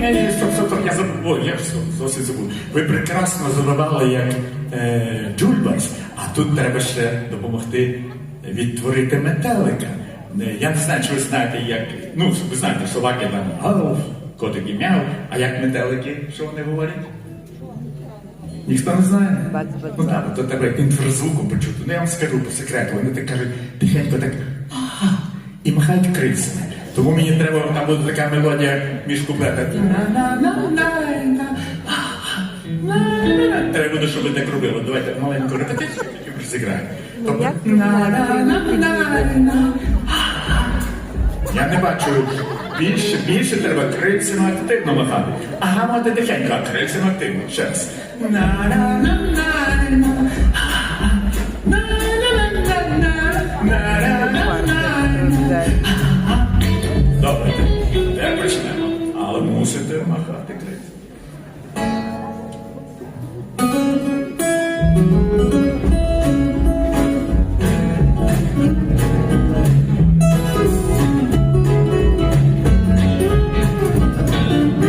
ні, ні, стоп, стоп, я забув. О, я зовсім забув. Ви прекрасно забивали як е, Джульбас, а тут треба ще допомогти відтворити метелика. Е, Я не знаю, чи ви знаєте, як. Ну, ви знаєте, собаки там гав, котики мяу, а як метелики, що вони говорять? Ніхто не знає? Ну так, то треба інфразвуком почути. Ну я вам скажу по секрету, вони так кажуть, тихенько так і махають крильцями. Тому мені треба, там буде така мелодія між куплетами. Треба буде, щоб ви так робили. Давайте маленьку репетицію, потім зіграємо. Тобто. Я не бачу. Більше, більше треба крильцями активно махати. Ага, мати тихенько, а крильцями активно. Ще раз. На-на-на-на-на. mag articulate.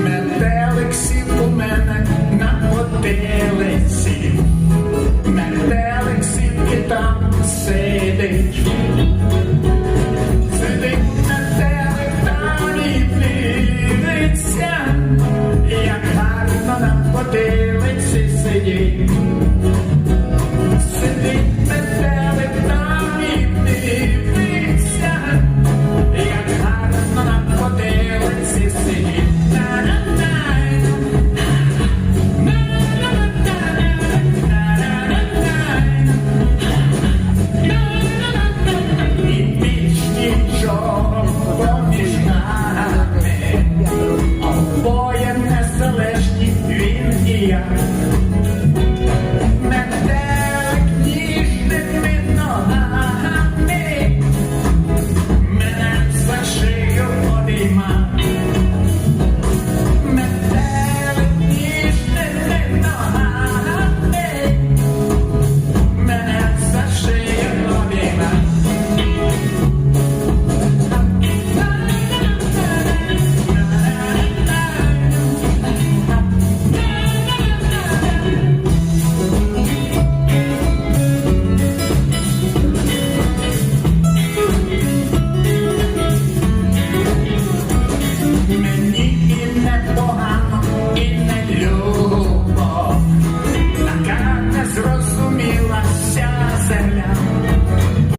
Metallic, Mijn get down, say they